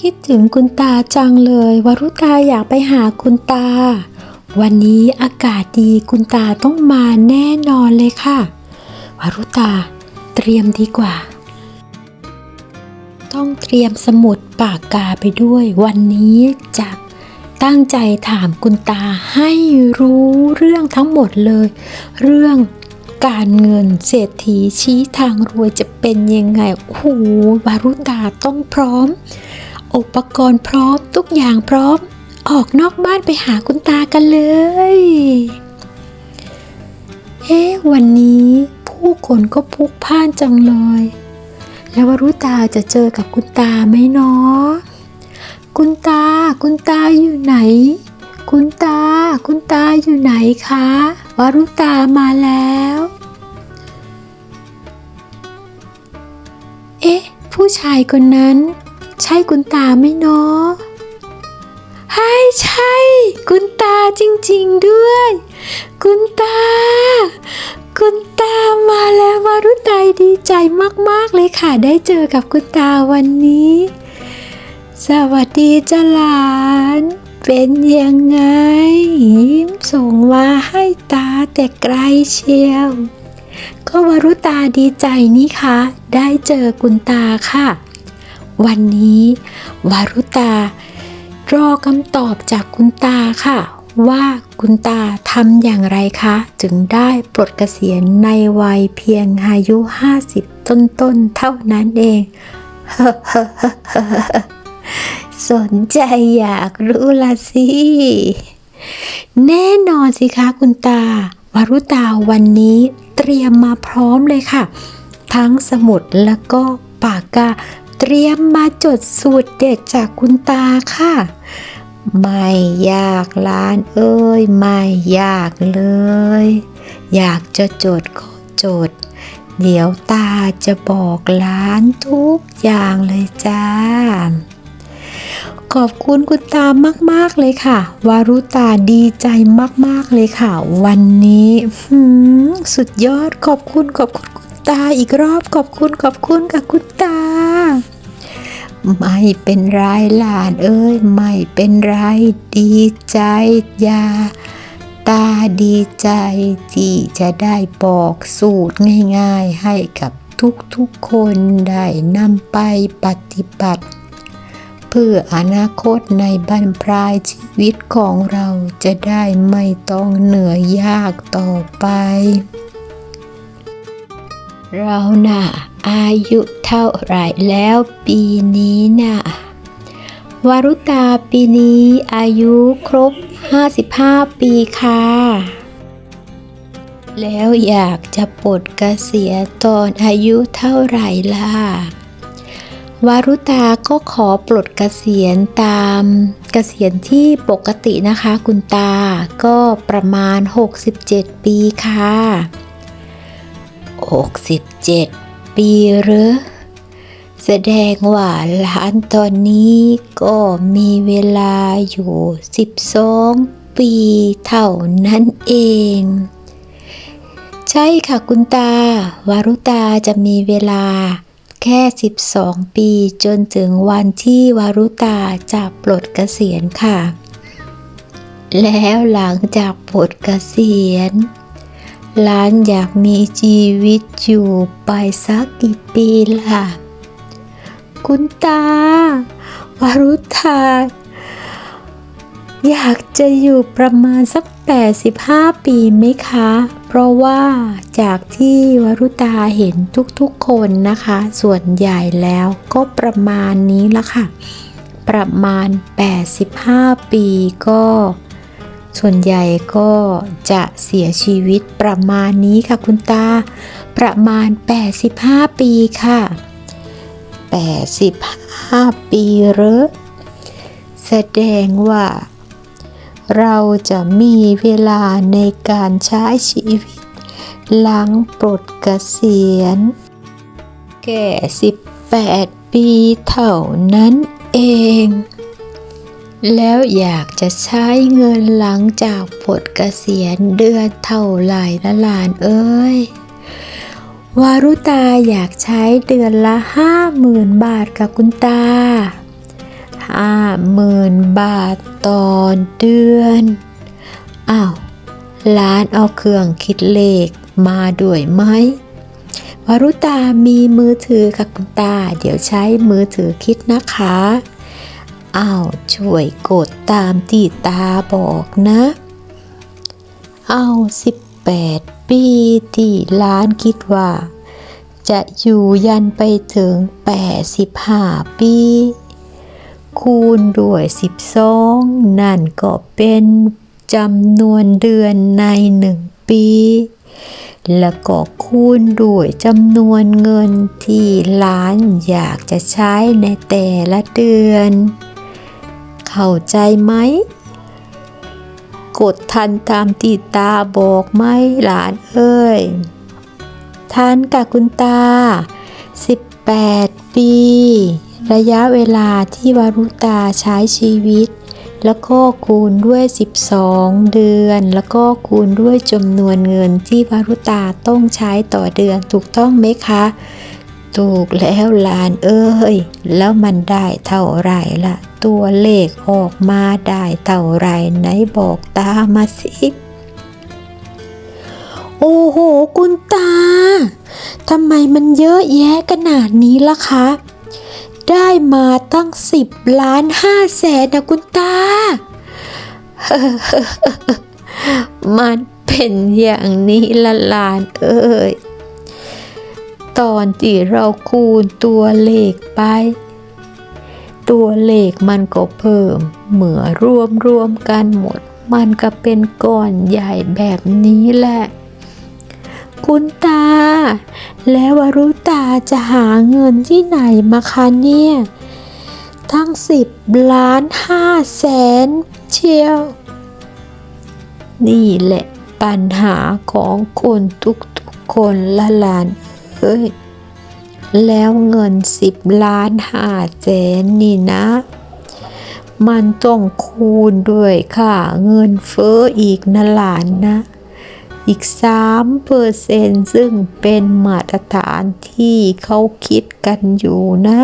คิดถึงคุณตาจังเลยวรุตาอยากไปหาคุณตา วันนี้อากาศดีคุณตาต้องมาแน่นอนเลยค่ะ วรุตา เตรียมดีกว่า ต้องเตรียมสมุดปากกาไปด้วย วันนี้จะตั้งใจถามคุณตาให้รู้เรื่องทั้งหมดเลย เรื่องการเงินเศรษฐีชี้ทางรวยจะเป็นยังไง โอ้โหวารุตาต้องพร้อม อุปกรณ์พร้อมทุกอย่างพร้อม ออกนอกบ้านไปหาคุณตากันเลย เอ๊ะวันนี้ผู้คนก็พลุกพล่านจังเลย แล้ววรุตาจะเจอกับคุณตาไหมเนาะคุณตาคุณตาอยู่ไหน คุณตาคุณตาอยู่ไหนคะวรุตามาแล้ว เอ๊ะ ผู้ชายคนนั้น ใช่คุณตาไหมเนาะใช่ใช่ คุณตาจริงๆด้วย คุณตา คุณตามาแล้ววารุตายดีใจมากๆเลยค่ะ ได้เจอกับคุณตาวันนี้ สวัสดีจ้าหลาน เป็นยังไง ยิ้มส่งมาให้ตาแต่ไกลเชียว ก็วารุตาดีใจนี่คะ ได้เจอคุณตาค่ะ วันนี้ วารุตารอคำตอบจากคุณตาค่ะ ว่าคุณตาทำอย่างไรคะ จึงได้ปลดเกษียณในวัยเพียงอายุ 50 ต้นๆ เท่านั้นเองสนใจอยากรู้ละสิ แน่นอนสิคะคุณตาวารุตาวันนี้เตรียมมาพร้อมเลยค่ะ ทั้งสมุดแล้วก็ปากกา เตรียมมาจดสูตรเด็ดจากคุณตาค่ะ ไม่ยากหลานเอ้ย ไม่ยากเลย อยากจะจดก็จด เดี๋ยวตาจะบอกหลานทุกอย่างเลยจ้าขอบคุณคุณตามาก ๆ เลยค่ะ วารุตาดีใจมาก ๆ เลยค่ะ วันนี้ สุดยอดขอบคุณขอบคุณ ตาอีกรอบขอบคุณขอบคุณกับคุณตา ไม่เป็นไรหลานเอ้ย ไม่เป็นไรดีใจยาตาดีใจที่จะได้บอกสูตรง่ายๆ ให้กับทุกๆคนได้นำไปปฏิบัติ เพื่ออนาคตในบรรปลายชีวิตของเราจะได้ไม่ต้องเหนื่อยยากต่อไป เราน่ะอายุเท่าไหร่แล้วปีนี้น่ะวารุตาปีนี้อายุครบ 55 ปีค่ะ แล้วอยากจะปลดเกษียณตอนอายุเท่าไหร่ล่ะ วารุตาก็ขอปลดเกษียณตามเกษียณที่ปกตินะคะ คุณตาก็ประมาณ 67 ปีค่ะ 67 ปีหรือแสดงว่าหลานตอนนี้ก็มีเวลาอยู่ 12 ปีเท่านั้นเอง ใช่ค่ะคุณตา วารุตาจะมีเวลาแค่ 12 ปีจนถึงวันที่วารุตาจะปลดเกษียณค่ะ แล้วหลังจากปลดเกษียณ หลานอยากมีชีวิตอยู่ไปสักกี่ปีล่ะ คุณตาวารุตาอยากจะอยู่ประมาณสัก 85 ปีไหมคะ เพราะว่าจากที่วรุตาเห็นทุกๆคนนะคะ ส่วนใหญ่แล้วก็ประมาณนี้ละค่ะ ประมาณ 85 ปีก็ ส่วนใหญ่ก็จะเสียชีวิตประมาณนี้ค่ะคุณตา ประมาณ 85 ปีค่ะ 85 ปีหรือแสดงว่า เราจะมีเวลาในการใช้ชีวิต หลังปลดเกษียณ แก่ 18 ปีเท่านั้นเอง แล้วอยากจะใช้เงินหลังจากปลดเกษียณเดือนเท่าไหร่ละหลานเอ้ยวารุตาอยากใช้เดือนละห้าหมื่นบาทกับคุณตาห้าหมื่นบาทต่อเดือนอ้าวร้านเอาเครื่องคิดเลขมาด้วยไหมวารุตามีมือถือค่ะคุณตา เดี๋ยวใช้มือถือคิดนะคะ อ้าวช่วยกดตามที่ตาบอกนะ เอา18ปีที่ร้านคิดว่า จะอยู่ยันไปถึง85ปี คูณด้วย12นั่นก็เป็นจำนวนเดือนในหนึ่งปี แล้วก็คูณด้วยจำนวนเงินที่ร้านอยากจะใช้ในแต่ละเดือน เข้าใจไหม กดทันตามที่ตาบอกไหมหลานเอ้ยทันกับคุณตา 18 ปี ระยะเวลาที่วารุตาใช้ชีวิต แล้วก็คูณด้วย 12 เดือน แล้วก็คูณด้วยจำนวนเงินที่วารุตาต้องใช้ต่อเดือนถูกต้องไหมคะ ถูกแล้วหลานเอ้ย แล้วมันได้เท่าไรล่ะตัวเลขออกมาได้เท่าไรไหนบอกตามาสิ โอ้โห คุณตาทำไมมันเยอะแยะขนาดนี้ล่ะคะ ได้มาตั้งสิบล้านห้าแสนนะคุณตา มันเป็นอย่างนี้ละหลานเอ้ย ตอนที่เราคูณตัวเลขไป ตัวเลขมันก็เพิ่ม เหมือรวมรวมกันหมด มันก็เป็นก้อนใหญ่แบบนี้แหละ คุณตา แล้ววารุตาจะหาเงินที่ไหนมาคะเนี่ย ทั้งสิบล้านห้าแสนเชียว นี่แหละปัญหาของคนทุกๆคนละลานเอ้ย แล้วเงินสิบล้านห้าแสนนี่นะ มันต้องคูณด้วยค่าเงินเฟ้ออีกนะหลานนะ อีกสามเปอร์เซนซึ่งเป็นมาตรฐานที่เขาคิดกันอยู่นะ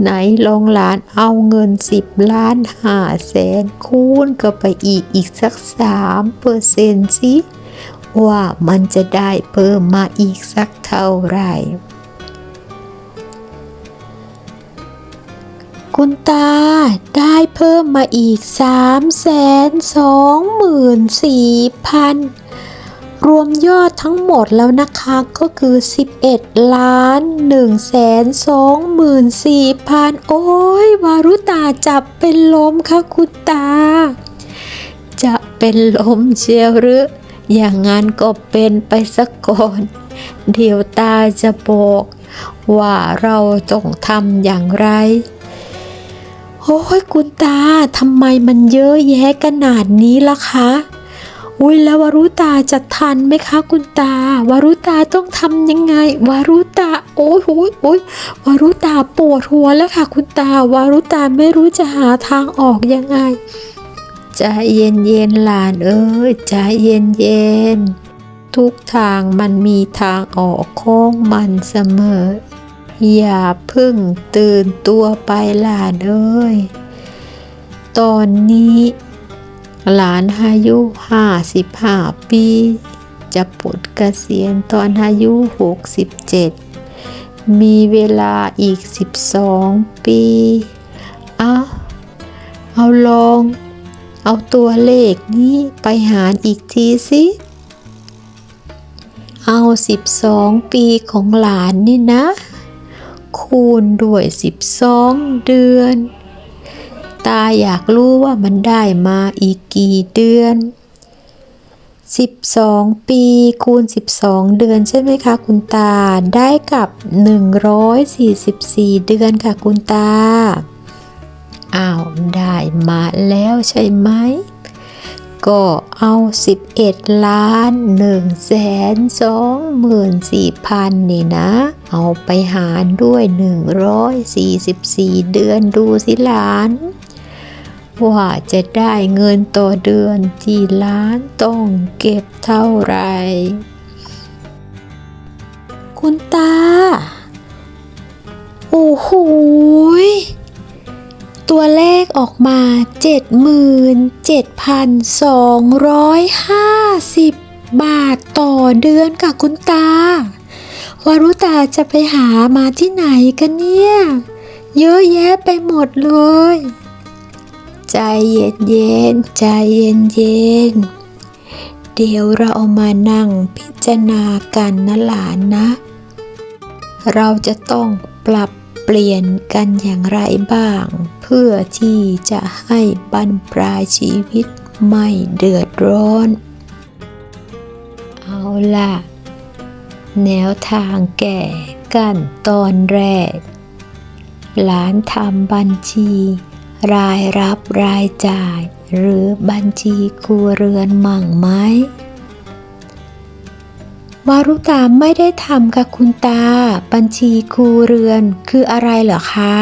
ไหนลองหลานเอาเงินสิบล้านห้าแสนคูณก็ไปอีกอีกสักสามเปอร์เซนสิ ว่ามันจะได้เพิ่มมาอีกสักเท่าไหร่ คุณตาได้เพิ่มมาอีก3แสน2หมื่น4พันรวมยอดทั้งหมดแล้วนะคะก็คือ 11 ล้าน1แสน2หมื่น4พันโอ้ยวารุตาจับเป็นลมค่ะคุณตา จะเป็นลมเชียวหรือ อย่างนั้นก็เป็นไปสักก่อน เดี๋ยวตาจะบอก ว่าเราต้องทำอย่างไร โอ้ยคุณตาทำไมมันเยอะแยะขนาดนี้ล่ะคะอุ้ยแล้ววารุตาจะทันไหมคะคุณตาวารุตาต้องทำยังไง วารุตาโอ้ยโอ้ยโอ้ยวารุตาปวดหัวแล้วค่ะ คุณตาวารุตาไม่รู้จะหาทางออกยังไง ใจเย็นเย็นหลานเอ้ยใจเย็นเย็นทุกทางมันมีทางออกของมันเสมอ อย่าเพึ่งตื่นตัวไปหลานเอ้ย ตอนนี้ หลานอายุห้าสิบห้าปี จะปลดเกษียณตอนอายุหกสิบเจ็ดมีเวลาอีกสิบสองปี เอาเอาลอง เอาตัวเลขนี้ไปหารอีกทีสิเอาสิบสองปีของหลานนี่นะ คูณด้วย 12 เดือน ตาอยากรู้ว่ามันได้มาอีกกี่เดือน 12 ปีคูณ 12 เดือนใช่ไหมคะคุณตา ได้กับ 144 เดือนค่ะคุณตา อ้าวได้มาแล้วใช่ไหม ก็เอา 11 ล้าน1แสน2หมื่น4พันนี่นะ เอาไปหารด้วย 144 เดือนดูสิหลานว่าจะได้เงินต่อเดือนที่ล้านต้องเก็บเท่าไหร่คุณตา โอ้โห ตัวเลขออกมา 77,250 บาทต่อเดือนค่ะคุณตาวารุตาจะไปหามาที่ไหนกันเนี่ย เยอะแยะไปหมดเลย ใจเย็นเย็นๆใจเย็นเย็นๆเดี๋ยวเราเอามานั่งพิจารณากันนะหลานนะ เราจะต้องปรับเปลี่ยนกันอย่างไรบ้าง เพื่อที่จะให้บรรปลายชีวิตไม่เดือดร้อน เอาล่ะ แนวทางแก่กันตอนแรก หลานทำบัญชี รายรับรายจ่าย หรือบัญชีครัวเรือนมั่งไหมวารุตาไม่ได้ทำกับคุณตา บัญชีครัวเรือนคืออะไรเหรอคะ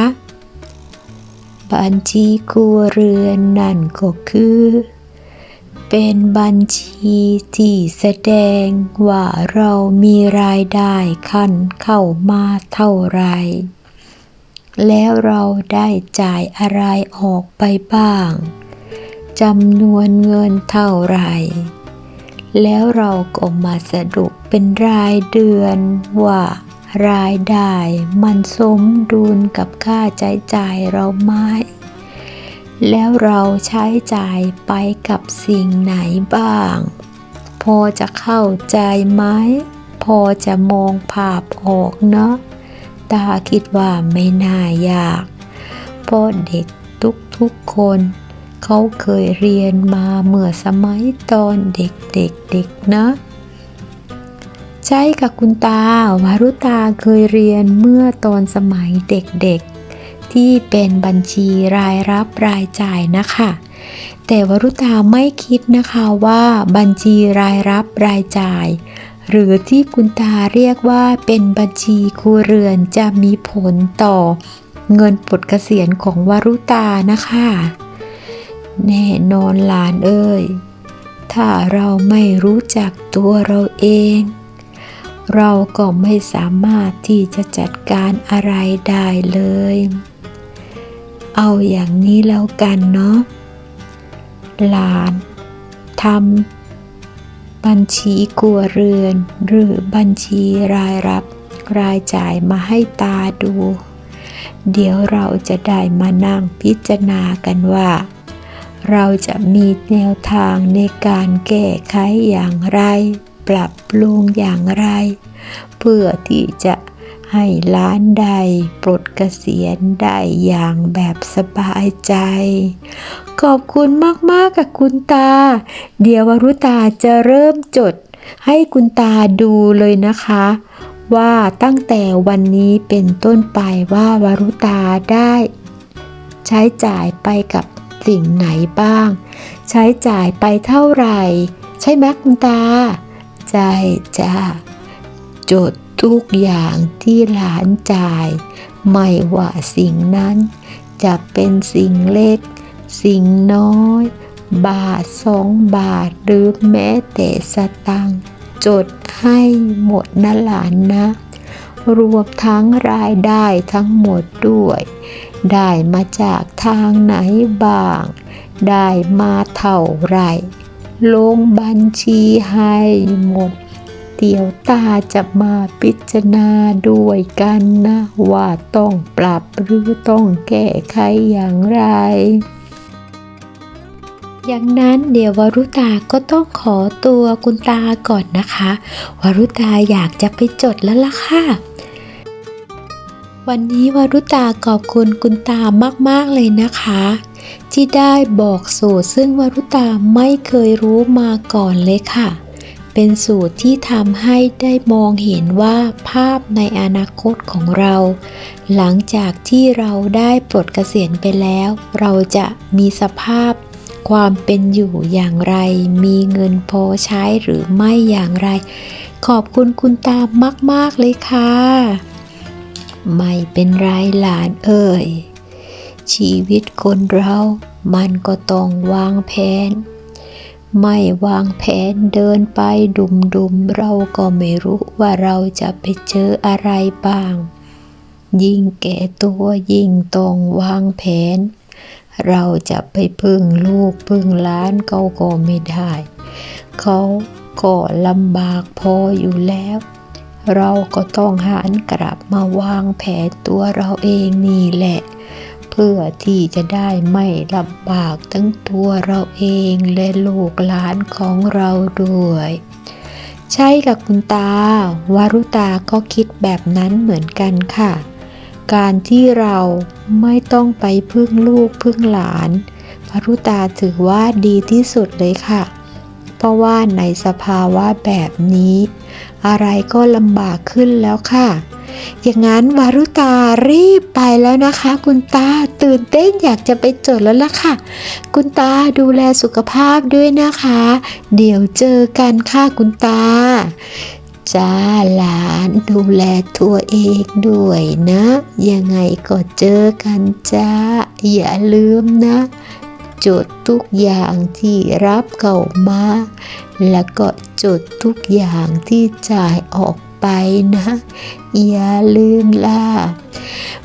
บัญชีครัวเรือนนั่นก็คือ เป็นบัญชีที่แสดงว่าเรามีรายได้ขั้นเข้ามาเท่าไร แล้วเราได้จ่ายอะไรออกไปบ้างจำนวนเงินเท่าไหร่แล้วเราก็มาสรุปเป็นรายเดือนว่า รายได้มันสมดุลกับค่าใช้จ่ายเราไหมแล้วเราใช้จ่ายไปกับสิ่งไหนบ้าง พอจะเข้าใจไหม พอจะมองภาพออกเนาะตาคิดว่าไม่น่ายากเพราะเด็กทุกๆคน เขาเคยเรียนมาเมื่อสมัยตอนเด็กๆเด็กนะ ใช่ค่ะคุณตาวารุตาเคยเรียนเมื่อตอนสมัยเด็กๆ ที่เป็นบัญชีรายรับรายจ่ายนะคะ แต่วรุตาไม่คิดนะคะว่าบัญชีรายรับรายจ่าย หรือที่คุณตาเรียกว่าเป็นบัญชีครัวเรือนจะมีผลต่อเงินปลดเกษียณของวรุตานะคะ แน่นอนหลานเอ้ยถ้าเราไม่รู้จักตัวเราเอง เราก็ไม่สามารถที่จะจัดการอะไรได้เลย เอาอย่างนี้แล้วกันเนาะ หลานทำบัญชีครัวเรือน หรือบัญชีรายรับรายจ่ายมาให้ตาดู เดี๋ยวเราจะได้มานั่งพิจารณากันว่า เราจะมีแนวทางในการแก้ไขอย่างไร ปรับปรุงอย่างไร เพื่อที่จะให้ล้านได้ปลดเกษียณได้อย่างแบบสบายใจ ขอบคุณมาก ๆ กับคุณตา เดี๋ยววรุตาจะเริ่มจด ให้คุณตาดูเลยนะคะ ว่าตั้งแต่วันนี้เป็นต้นไปว่าวรุตาได้ ใช้จ่ายไปกับสิ่งไหนบ้าง ใช้จ่ายไปเท่าไหร่ ใช่ไหมคุณตา ใจจ้าจดทุกอย่างที่หลานจ่าย ไม่ว่าสิ่งนั้น จะเป็นสิ่งเล็ก สิ่งน้อย บาทสองบาทหรือแม้แต่สตังจดให้หมดนะหลานนะ รวมทั้งรายได้ทั้งหมดด้วย ได้มาจากทางไหนบ้าง ได้มาเท่าไหร่ ลงบัญชีให้หมด เดี๋ยวตาจะมาพิจารณาด้วยกันนะ ว่าต้องปรับหรือต้องแก้ไขอย่างไร อย่างนั้นเดี๋ยววรุตาก็ต้องขอตัวคุณตาก่อนนะคะ วรุตาอยากจะไปจดแล้วล่ะค่ะวันนี้วรุตาขอบคุณคุณตามาก ๆ เลยนะคะ ที่ได้บอกสูตรซึ่งวรุตาไม่เคยรู้มาก่อนเลยค่ะ เป็นสูตรที่ทำให้ได้มองเห็นว่าภาพในอนาคตของเรา หลังจากที่เราได้ปลดเกษียณไปแล้ว เราจะมีสภาพความเป็นอยู่อย่างไร มีเงินพอใช้หรือไม่อย่างไร ขอบคุณคุณตามาก ๆ เลยค่ะ ไม่เป็นไรหลานเอ่ย ชีวิตคนเรา มันก็ต้องวางแผน ไม่วางแผนเดินไปดุมๆ เราก็ไม่รู้ว่าเราจะไปเจออะไรบ้าง ยิ่งแก่ตัวยิ่งต้องวางแผน เราจะไปพึ่งลูกพึ่งล้านเขาก็ไม่ได้ เขาก็ลำบากพออยู่แล้ว เราก็ต้องหันกลับมาวางแผนตัวเราเองนี่แหละ เพื่อที่จะได้ไม่ลำบากทั้งตัวเราเองและลูกหลานของเราด้วย ใช่กับคุณตา วารุตาก็คิดแบบนั้นเหมือนกันค่ะ การที่เราไม่ต้องไปพึ่งลูกพึ่งหลานวารุตาถือว่าดีที่สุดเลยค่ะ เพราะว่าในสภาวะแบบนี้ อะไรก็ลำบากขึ้นแล้วค่ะ อย่างนั้นวารุตารีบไปแล้วนะคะ คุณตาตื่นเต้นอยากจะไปจดแล้วล่ะค่ะ คุณตาดูแลสุขภาพด้วยนะคะ เดี๋ยวเจอกันค่ะคุณตา จ้าหลานดูแลตัวเองด้วยนะ ยังไงก็เจอกันจ้า อย่าลืมนะจดทุกอย่างที่รับเข้ามา แล้วก็จดทุกอย่างที่จ่ายออก ไปนะ อย่าลืมล่ะ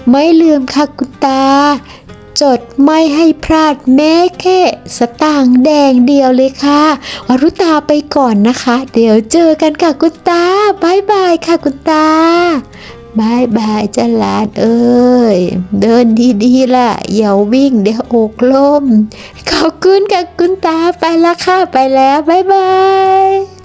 ไม่ลืมค่ะคุณตา จดไม่ให้พลาดแม้แค่ สตางค์แดงเดียวเลยค่ะวรุตาไปก่อนนะคะ เดี๋ยวเจอกันค่ะคุณตาบายบายค่ะคุณตาบายบายจ้าหลานเอ้ย เดินดีๆล่ะ อย่าวิ่งเดี๋ยวอกล้ม ขอบคุณค่ะคุณตาไปละค่ะ ไปแล้วบายบาย